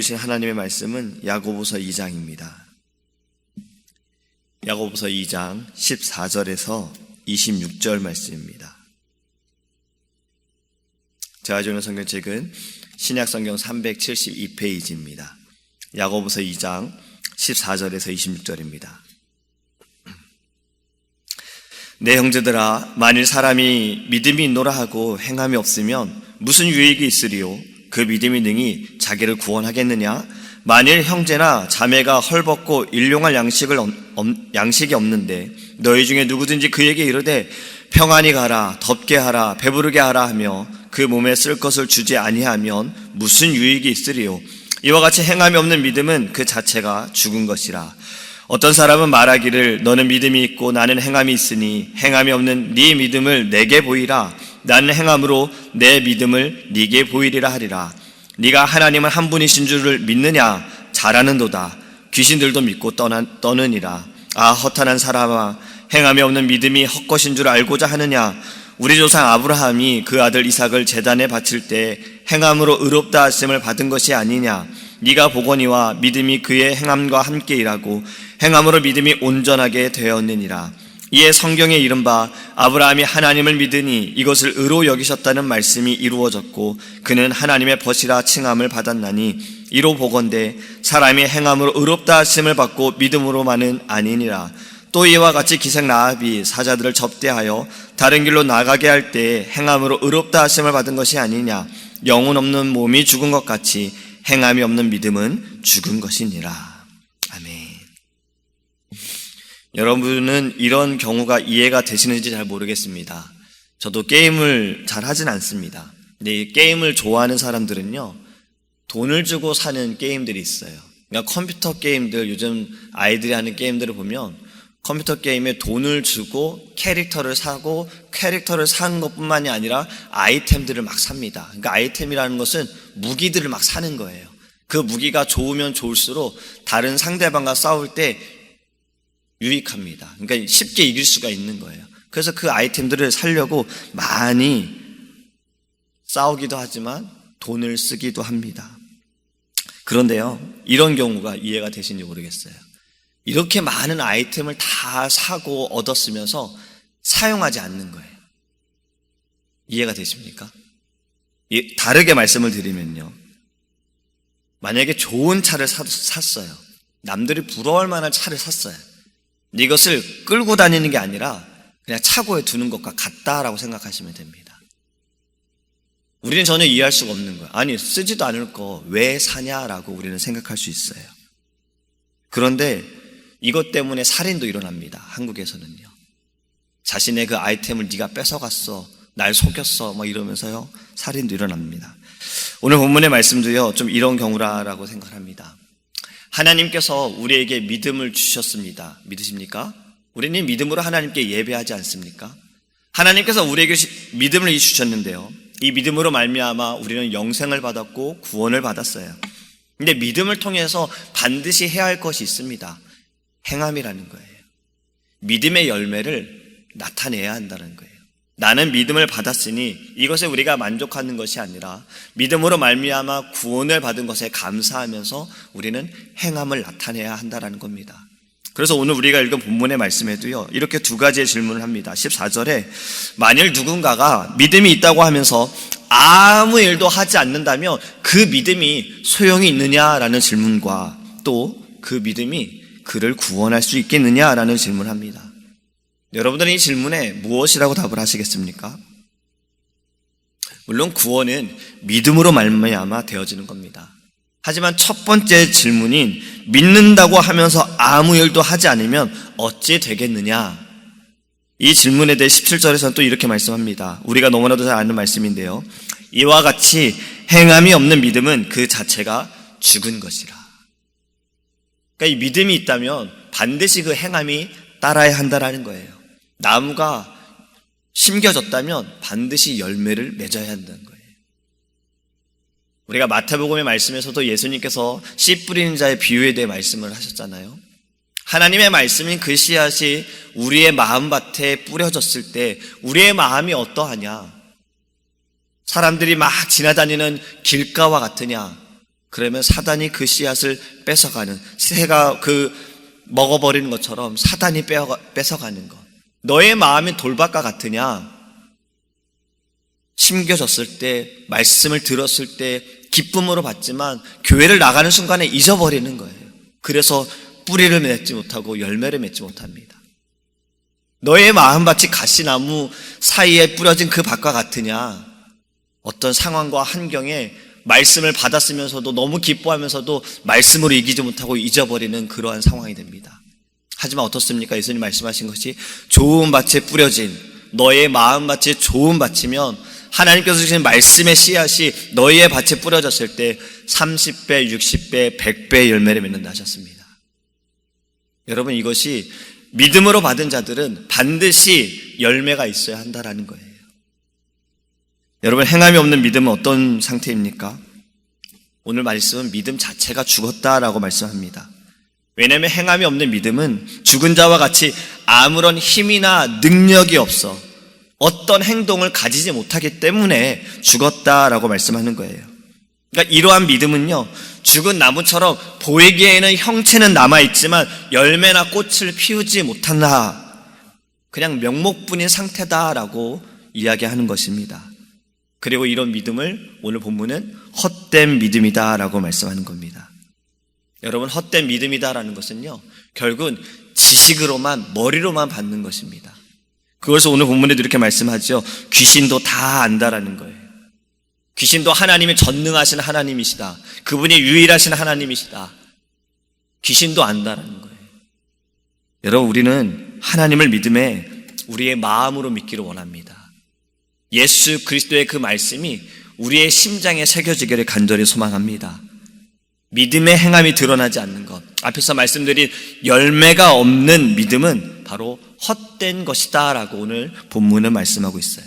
주신 하나님의 말씀은 야고보서 2장입니다. 야고보서 2장 14절에서 26절 말씀입니다. 제가 주는 성경책은 신약 성경 372페이지입니다. 야고보서 2장 14절에서 26절입니다. 내 형제들아 만일 사람이 믿음이 있노라 하고 행함이 없으면 무슨 유익이 있으리요 그 믿음이 능히 자기를 구원하겠느냐? 만일 형제나 자매가 헐벗고 일용할 양식을 양식이 없는데 너희 중에 누구든지 그에게 이르되 평안히 가라 덥게 하라 배부르게 하라 하며 그 몸에 쓸 것을 주지 아니하면 무슨 유익이 있으리요? 이와 같이 행함이 없는 믿음은 그 자체가 죽은 것이라. 어떤 사람은 말하기를 너는 믿음이 있고 나는 행함이 있으니 행함이 없는 네 믿음을 내게 보이라 나는 행함으로 내 믿음을 네게 보이리라 하리라. 네가 하나님은 한 분이신 줄을 믿느냐? 잘하는도다. 귀신들도 믿고 떠나, 떠느니라. 아 허탄한 사람아 행함이 없는 믿음이 헛것인 줄 알고자 하느냐? 우리 조상 아브라함이 그 아들 이삭을 제단에 바칠 때 행함으로 의롭다 하심을 받은 것이 아니냐? 네가 보거니와 믿음이 그의 행함과 함께 일하고 행함으로 믿음이 온전하게 되었느니라 이에 성경에 이른바 아브라함이 하나님을 믿으니 이것을 의로 여기셨다는 말씀이 이루어졌고 그는 하나님의 벗이라 칭함을 받았나니 이로 보건대 사람이 행함으로 의롭다 하심을 받고 믿음으로만은 아니니라. 또 이와 같이 기생 라합이 사자들을 접대하여 다른 길로 나가게 할때 행함으로 의롭다 하심을 받은 것이 아니냐. 영혼 없는 몸이 죽은 것 같이 행함이 없는 믿음은 죽은 것이니라 아멘. 여러분은 이런 경우가 이해가 되시는지 잘 모르겠습니다. 저도 게임을 잘 하진 않습니다. 근데 이 게임을 좋아하는 사람들은요, 돈을 주고 사는 게임들이 있어요. 그러니까 컴퓨터 게임들, 요즘 아이들이 하는 게임들을 보면 컴퓨터 게임에 돈을 주고 캐릭터를 사고 캐릭터를 사는 것 뿐만이 아니라 아이템들을 막 삽니다. 그러니까 아이템이라는 것은 무기들을 막 사는 거예요. 그 무기가 좋으면 좋을수록 다른 상대방과 싸울 때 유익합니다. 그러니까 쉽게 이길 수가 있는 거예요. 그래서 그 아이템들을 살려고 많이 싸우기도 하지만 돈을 쓰기도 합니다. 그런데요, 이런 경우가 이해가 되시는지 모르겠어요. 이렇게 많은 아이템을 다 사고 얻었으면서 사용하지 않는 거예요. 이해가 되십니까? 다르게 말씀을 드리면요. 만약에 좋은 차를 샀어요. 남들이 부러워할 만한 차를 샀어요. 이것을 끌고 다니는 게 아니라 그냥 차고에 두는 것과 같다라고 생각하시면 됩니다. 우리는 전혀 이해할 수가 없는 거예요. 아니, 쓰지도 않을 거 왜 사냐라고 우리는 생각할 수 있어요. 그런데 이것 때문에 살인도 일어납니다. 한국에서는요. 자신의 그 아이템을 네가 뺏어갔어. 날 속였어. 뭐 이러면서요. 살인도 일어납니다. 오늘 본문의 말씀도요. 좀 이런 경우라고 생각합니다. 하나님께서 우리에게 믿음을 주셨습니다. 믿으십니까? 우리는 믿음으로 하나님께 예배하지 않습니까? 하나님께서 우리에게 믿음을 주셨는데요. 이 믿음으로 말미암아 우리는 영생을 받았고 구원을 받았어요. 근데 믿음을 통해서 반드시 해야 할 것이 있습니다. 행함이라는 거예요. 믿음의 열매를 나타내야 한다는 거예요. 나는 믿음을 받았으니 이것에 우리가 만족하는 것이 아니라 믿음으로 말미암아 구원을 받은 것에 감사하면서 우리는 행함을 나타내야 한다라는 겁니다. 그래서 오늘 우리가 읽은 본문의 말씀에도요, 이렇게 두 가지의 질문을 합니다. 14절에, 만일 누군가가 믿음이 있다고 하면서 아무 일도 하지 않는다면 그 믿음이 소용이 있느냐라는 질문과 또 그 믿음이 그를 구원할 수 있겠느냐라는 질문을 합니다. 여러분들은 이 질문에 무엇이라고 답을 하시겠습니까? 물론 구원은 믿음으로 말미암아 되어지는 겁니다. 하지만 첫 번째 질문인 믿는다고 하면서 아무 일도 하지 않으면 어찌 되겠느냐? 이 질문에 대해 17절에서는 또 이렇게 말씀합니다. 우리가 너무나도 잘 아는 말씀인데요. 이와 같이 행함이 없는 믿음은 그 자체가 죽은 것이라. 그러니까 이 믿음이 있다면 반드시 그 행함이 따라야 한다라는 거예요. 나무가 심겨졌다면 반드시 열매를 맺어야 한다는 거예요. 우리가 마태복음의 말씀에서도 예수님께서 씨 뿌리는 자의 비유에 대해 말씀을 하셨잖아요. 하나님의 말씀인 그 씨앗이 우리의 마음밭에 뿌려졌을 때 우리의 마음이 어떠하냐? 사람들이 막 지나다니는 길가와 같으냐? 그러면 사단이 그 씨앗을 뺏어가는 새가 그 먹어버리는 것처럼 사단이 뺏어가는 것. 너의 마음이 돌밭과 같으냐? 심겨졌을 때, 말씀을 들었을 때, 기쁨으로 받지만, 교회를 나가는 순간에 잊어버리는 거예요. 그래서 뿌리를 맺지 못하고 열매를 맺지 못합니다. 너의 마음밭이 가시나무 사이에 뿌려진 그 밭과 같으냐? 어떤 상황과 환경에 말씀을 받았으면서도 너무 기뻐하면서도 말씀으로 이기지 못하고 잊어버리는 그러한 상황이 됩니다. 하지만 어떻습니까? 예수님 말씀하신 것이 좋은 밭에 뿌려진 너의 마음밭이 좋은 밭이면 하나님께서 주신 말씀의 씨앗이 너희의 밭에 뿌려졌을 때 30배, 60배, 100배 열매를 맺는다 하셨습니다. 여러분 이것이 믿음으로 받은 자들은 반드시 열매가 있어야 한다라는 거예요. 여러분 행함이 없는 믿음은 어떤 상태입니까? 오늘 말씀은 믿음 자체가 죽었다라고 말씀합니다. 왜냐하면 행함이 없는 믿음은 죽은 자와 같이 아무런 힘이나 능력이 없어 어떤 행동을 가지지 못하기 때문에 죽었다라고 말씀하는 거예요. 그러니까 이러한 믿음은요, 죽은 나무처럼 보이기에는 형체는 남아 있지만 열매나 꽃을 피우지 못한다. 그냥 명목뿐인 상태다라고 이야기하는 것입니다. 그리고 이런 믿음을 오늘 본문은 헛된 믿음이다라고 말씀하는 겁니다. 여러분, 헛된 믿음이다라는 것은요, 결국은 지식으로만, 머리로만 받는 것입니다. 그것을 오늘 본문에도 이렇게 말씀하죠. 귀신도 다 안다라는 거예요. 귀신도 하나님의 전능하신 하나님이시다. 그분이 유일하신 하나님이시다. 귀신도 안다라는 거예요. 여러분, 우리는 하나님을 믿음에 우리의 마음으로 믿기를 원합니다. 예수 그리스도의 그 말씀이 우리의 심장에 새겨지기를 간절히 소망합니다. 믿음의 행함이 드러나지 않는 것. 앞에서 말씀드린 열매가 없는 믿음은 바로 헛된 것이다 라고 오늘 본문은 말씀하고 있어요.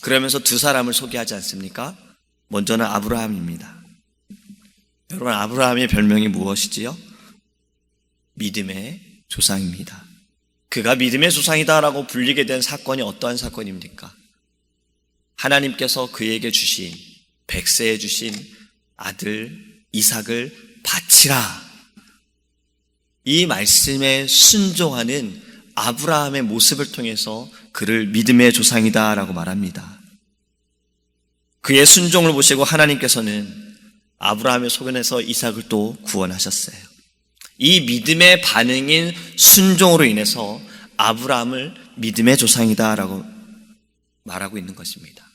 그러면서 두 사람을 소개하지 않습니까? 먼저는 아브라함입니다. 여러분, 아브라함의 별명이 무엇이지요? 믿음의 조상입니다. 그가 믿음의 조상이다라고 불리게 된 사건이 어떠한 사건입니까? 하나님께서 그에게 주신 백세에 주신 아들 이삭을 바치라. 이 말씀에 순종하는 아브라함의 모습을 통해서 그를 믿음의 조상이다라고 말합니다. 그의 순종을 보시고 하나님께서는 아브라함의 소견에서 이삭을 또 구원하셨어요. 이 믿음의 반응인 순종으로 인해서 아브라함을 믿음의 조상이다라고 말하고 있는 것입니다.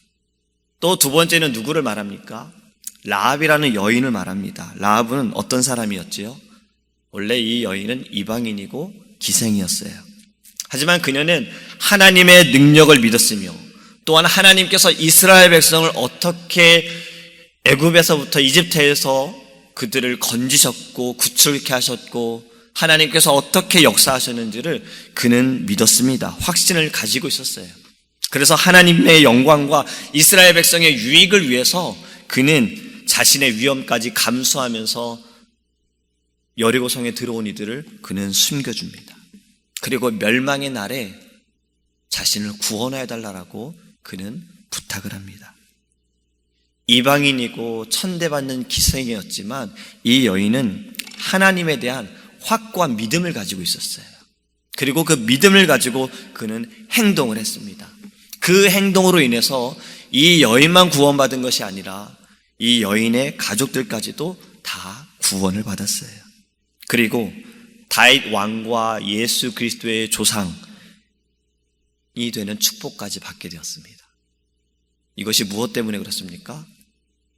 또 두 번째는 누구를 말합니까? 라합이라는 여인을 말합니다. 라합은 어떤 사람이었지요? 원래 이 여인은 이방인이고 기생이었어요. 하지만 그녀는 하나님의 능력을 믿었으며 또한 하나님께서 이스라엘 백성을 어떻게 애굽에서부터 이집트에서 그들을 건지셨고 구출케 하셨고 하나님께서 어떻게 역사하셨는지를 그는 믿었습니다. 확신을 가지고 있었어요. 그래서 하나님의 영광과 이스라엘 백성의 유익을 위해서 그는 자신의 위험까지 감수하면서 여리고성에 들어온 이들을 그는 숨겨줍니다. 그리고 멸망의 날에 자신을 구원하여 달라고 그는 부탁을 합니다. 이방인이고 천대받는 기생이었지만 이 여인은 하나님에 대한 확고한 믿음을 가지고 있었어요. 그리고 그 믿음을 가지고 그는 행동을 했습니다. 그 행동으로 인해서 이 여인만 구원받은 것이 아니라 이 여인의 가족들까지도 다 구원을 받았어요. 그리고 다윗 왕과 예수 그리스도의 조상이 되는 축복까지 받게 되었습니다. 이것이 무엇 때문에 그렇습니까?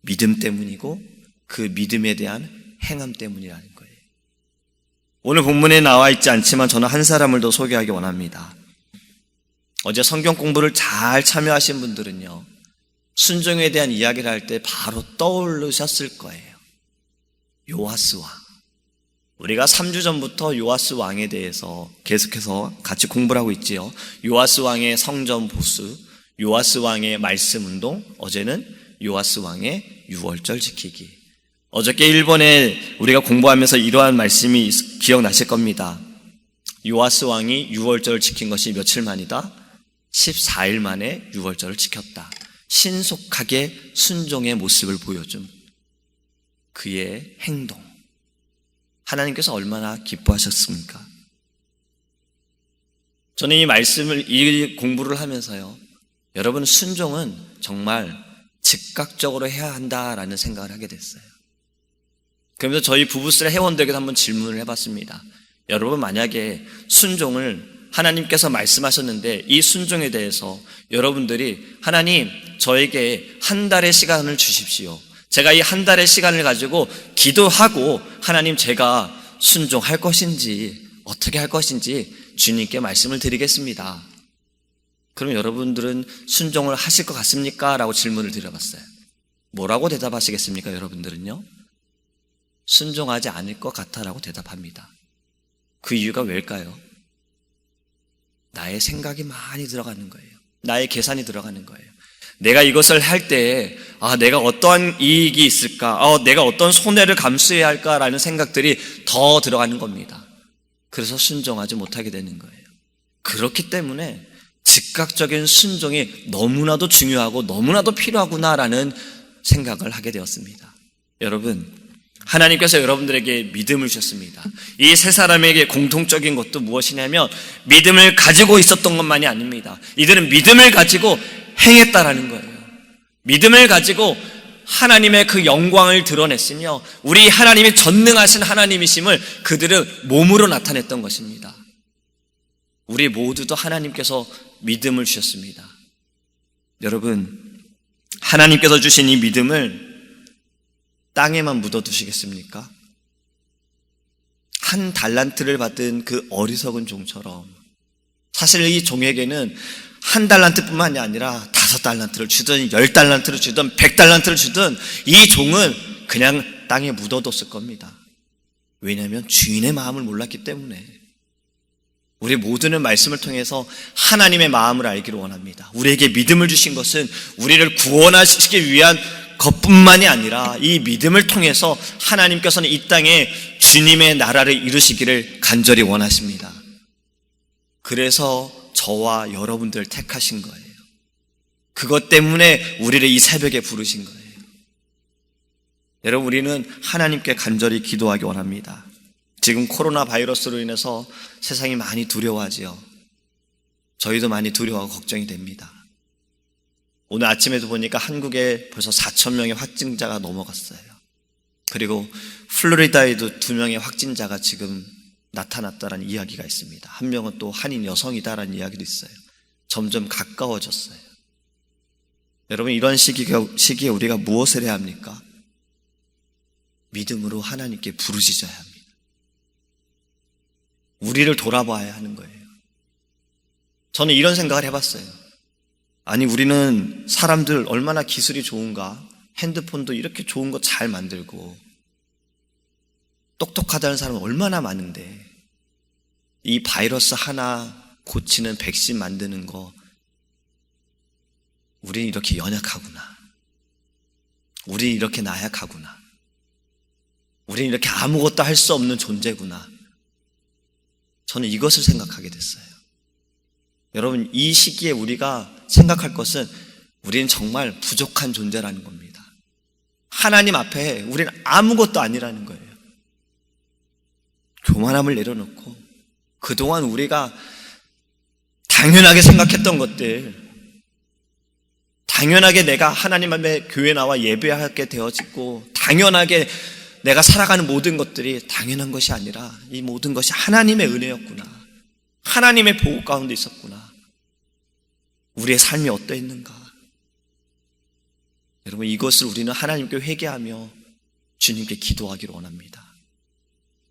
믿음 때문이고 그 믿음에 대한 행함 때문이라는 거예요. 오늘 본문에 나와 있지 않지만 저는 한 사람을 더 소개하기 원합니다. 어제 성경 공부를 잘 참여하신 분들은요, 순종에 대한 이야기를 할 때 바로 떠오르셨을 거예요. 요하스 왕. 우리가 3주 전부터 요하스 왕에 대해서 계속해서 같이 공부를 하고 있지요. 요하스 왕의 성전 보수, 요하스 왕의 말씀 운동, 어제는 요하스 왕의 6월절 지키기. 어저께 일본에 우리가 공부하면서 이러한 말씀이 기억나실 겁니다. 요하스 왕이 6월절을 지킨 것이 며칠 만이다? 14일 만에 6월절을 지켰다. 신속하게 순종의 모습을 보여줌. 그의 행동. 하나님께서 얼마나 기뻐하셨습니까? 저는 이 말씀을, 이 공부를 하면서요. 여러분, 순종은 정말 즉각적으로 해야 한다라는 생각을 하게 됐어요. 그러면서 저희 부부스의 회원들에게 한번 질문을 해봤습니다. 여러분, 만약에 순종을 하나님께서 말씀하셨는데 이 순종에 대해서 여러분들이 하나님, 저에게 한 달의 시간을 주십시오. 제가 이 한 달의 시간을 가지고 기도하고 하나님 제가 순종할 것인지 어떻게 할 것인지 주님께 말씀을 드리겠습니다. 그럼 여러분들은 순종을 하실 것 같습니까? 라고 질문을 드려봤어요. 뭐라고 대답하시겠습니까? 여러분들은요? 순종하지 않을 것 같아라고 대답합니다. 그 이유가 왜일까요? 나의 생각이 많이 들어가는 거예요. 나의 계산이 들어가는 거예요. 내가 이것을 할 때, 아, 내가 어떠한 이익이 있을까? 어, 내가 어떤 손해를 감수해야 할까라는 생각들이 더 들어가는 겁니다. 그래서 순종하지 못하게 되는 거예요. 그렇기 때문에 즉각적인 순종이 너무나도 중요하고 너무나도 필요하구나라는 생각을 하게 되었습니다. 여러분, 하나님께서 여러분들에게 믿음을 주셨습니다. 이 세 사람에게 공통적인 것도 무엇이냐면 믿음을 가지고 있었던 것만이 아닙니다. 이들은 믿음을 가지고 행했다라는 거예요. 믿음을 가지고 하나님의 그 영광을 드러냈으며 우리 하나님이 전능하신 하나님이심을 그들은 몸으로 나타냈던 것입니다. 우리 모두도 하나님께서 믿음을 주셨습니다. 여러분, 하나님께서 주신 이 믿음을 땅에만 묻어두시겠습니까? 한 달란트를 받은 그 어리석은 종처럼 사실 이 종에게는 한 달란트뿐만이 아니라 다섯 달란트를 주든 열 달란트를 주든 백 달란트를 주든 이 종은 그냥 땅에 묻어뒀을 겁니다. 왜냐하면 주인의 마음을 몰랐기 때문에 우리 모두는 말씀을 통해서 하나님의 마음을 알기를 원합니다. 우리에게 믿음을 주신 것은 우리를 구원하시기 위한 것뿐만이 아니라 이 믿음을 통해서 하나님께서는 이 땅에 주님의 나라를 이루시기를 간절히 원하십니다. 그래서 저와 여러분들 택하신 거예요. 그것 때문에 우리를 이 새벽에 부르신 거예요. 여러분, 우리는 하나님께 간절히 기도하기 원합니다. 지금 코로나 바이러스로 인해서 세상이 많이 두려워하지요. 저희도 많이 두려워하고 걱정이 됩니다. 오늘 아침에도 보니까 한국에 벌써 4천 명의 확진자가 넘어갔어요. 그리고 플로리다에도 두 명의 확진자가 지금 나타났다라는 이야기가 있습니다. 한 명은 또 한인 여성이다라는 이야기도 있어요. 점점 가까워졌어요. 여러분 이런 시기에 우리가 무엇을 해야 합니까? 믿음으로 하나님께 부르짖어야 합니다. 우리를 돌아봐야 하는 거예요. 저는 이런 생각을 해봤어요. 아니, 우리는 사람들 얼마나 기술이 좋은가? 핸드폰도 이렇게 좋은 거 잘 만들고, 똑똑하다는 사람은 얼마나 많은데, 이 바이러스 하나 고치는 백신 만드는 거, 우리는 이렇게 연약하구나. 우리는 이렇게 나약하구나. 우리는 이렇게 아무것도 할 수 없는 존재구나. 저는 이것을 생각하게 됐어요. 여러분, 이 시기에 우리가 생각할 것은 우리는 정말 부족한 존재라는 겁니다. 하나님 앞에 우리는 아무것도 아니라는 거예요. 교만함을 내려놓고 그동안 우리가 당연하게 생각했던 것들, 당연하게 내가 하나님 앞에 교회 나와 예배하게 되어지고, 당연하게 내가 살아가는 모든 것들이 당연한 것이 아니라 이 모든 것이 하나님의 은혜였구나. 하나님의 보호 가운데 있었구나. 우리의 삶이 어떠했는가? 여러분 이것을 우리는 하나님께 회개하며 주님께 기도하기를 원합니다.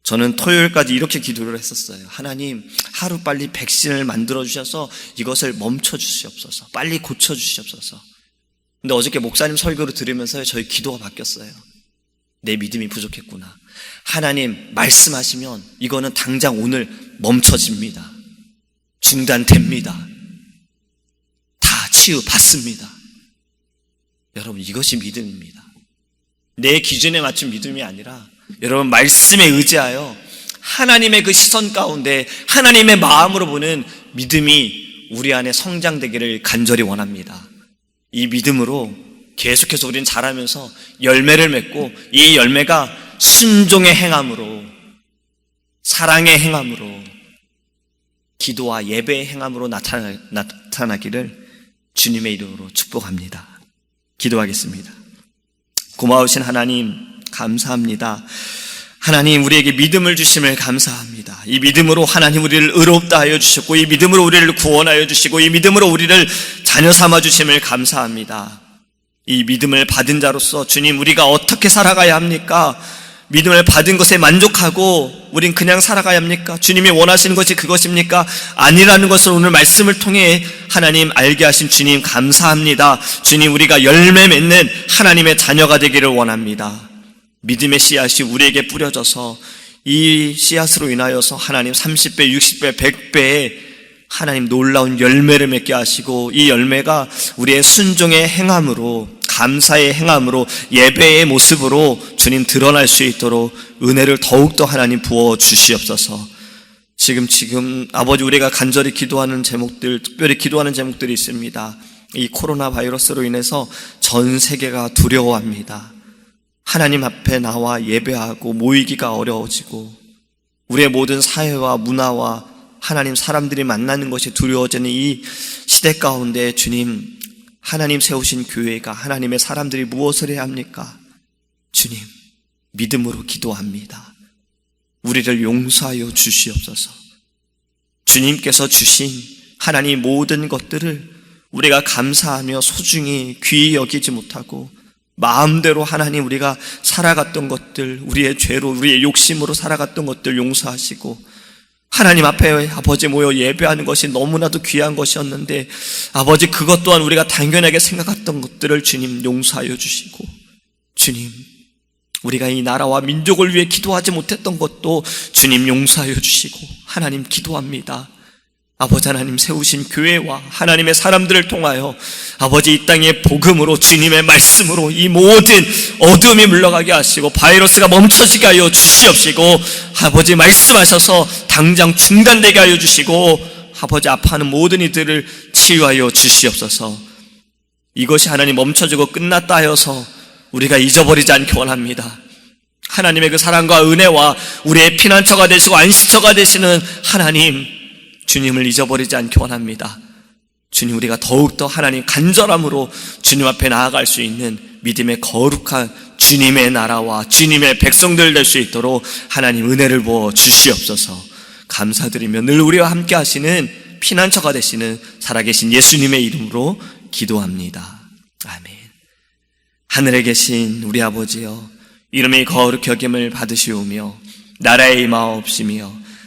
저는 토요일까지 이렇게 기도를 했었어요. 하나님, 하루 빨리 백신을 만들어 주셔서 이것을 멈춰 주시옵소서. 빨리 고쳐 주시옵소서. 근데 어저께 목사님 설교를 들으면서 저희 기도가 바뀌었어요. 내 믿음이 부족했구나. 하나님 말씀하시면 이거는 당장 오늘 멈춰집니다. 중단됩니다. 다 치유받습니다. 여러분 이것이 믿음입니다. 내 기준에 맞춘 믿음이 아니라 여러분 말씀에 의지하여 하나님의 그 시선 가운데 하나님의 마음으로 보는 믿음이 우리 안에 성장되기를 간절히 원합니다. 이 믿음으로 계속해서 우리는 자라면서 열매를 맺고 이 열매가 순종의 행함으로 사랑의 행함으로 기도와 예배의 행함으로 나타나, 나타나기를 주님의 이름으로 축복합니다. 기도하겠습니다. 고마우신 하나님, 감사합니다. 하나님, 우리에게 믿음을 주심을 감사합니다. 이 믿음으로 하나님 우리를 의롭다 하여 주셨고, 이 믿음으로 우리를 구원하여 주시고, 이 믿음으로 우리를 자녀 삼아 주심을 감사합니다. 이 믿음을 받은 자로서 주님, 우리가 어떻게 살아가야 합니까? 믿음을 받은 것에 만족하고 우린 그냥 살아가야 합니까? 주님이 원하시는 것이 그것입니까? 아니라는 것을 오늘 말씀을 통해 하나님 알게 하신 주님 감사합니다. 주님 우리가 열매 맺는 하나님의 자녀가 되기를 원합니다. 믿음의 씨앗이 우리에게 뿌려져서 이 씨앗으로 인하여서 하나님 30배, 60배, 100배의 하나님 놀라운 열매를 맺게 하시고 이 열매가 우리의 순종의 행함으로 감사의 행함으로 예배의 모습으로 주님 드러날 수 있도록 은혜를 더욱더 하나님 부어 주시옵소서. 지금 지금 아버지 우리가 간절히 기도하는 제목들 특별히 기도하는 제목들이 있습니다. 이 코로나 바이러스로 인해서 전 세계가 두려워합니다. 하나님 앞에 나와 예배하고 모이기가 어려워지고 우리의 모든 사회와 문화와 하나님 사람들이 만나는 것이 두려워지는 이 시대 가운데 주님 하나님 세우신 교회가 하나님의 사람들이 무엇을 해야 합니까? 주님, 믿음으로 기도합니다. 우리를 용서하여 주시옵소서. 주님께서 주신 하나님 모든 것들을 우리가 감사하며 소중히 귀히 여기지 못하고 마음대로 하나님 우리가 살아갔던 것들, 우리의 죄로, 우리의 욕심으로 살아갔던 것들 용서하시고 하나님 앞에 아버지 모여 예배하는 것이 너무나도 귀한 것이었는데 아버지 그것 또한 우리가 당연하게 생각했던 것들을 주님 용서하여 주시고 주님 우리가 이 나라와 민족을 위해 기도하지 못했던 것도 주님 용서하여 주시고 하나님 기도합니다. 아버지 하나님 세우신 교회와 하나님의 사람들을 통하여 아버지 이 땅의 복음으로 주님의 말씀으로 이 모든 어둠이 물러가게 하시고 바이러스가 멈춰지게 하여 주시옵시고 아버지 말씀하셔서 당장 중단되게 하여 주시고 아버지 아파하는 모든 이들을 치유하여 주시옵소서 이것이 하나님 멈춰지고 끝났다 하여서 우리가 잊어버리지 않기 원합니다. 하나님의 그 사랑과 은혜와 우리의 피난처가 되시고 안식처가 되시는 하나님 주님을 잊어버리지 않기 원합니다. 주님 우리가 더욱더 하나님 간절함으로 주님 앞에 나아갈 수 있는 믿음의 거룩한 주님의 나라와 주님의 백성들 될 수 있도록 하나님 은혜를 부어 주시옵소서 감사드리며 늘 우리와 함께 하시는 피난처가 되시는 살아계신 예수님의 이름으로 기도합니다. 아멘. 하늘에 계신 우리 아버지여 이름이 거룩히 여김을 받으시오며 나라의 임하옵시며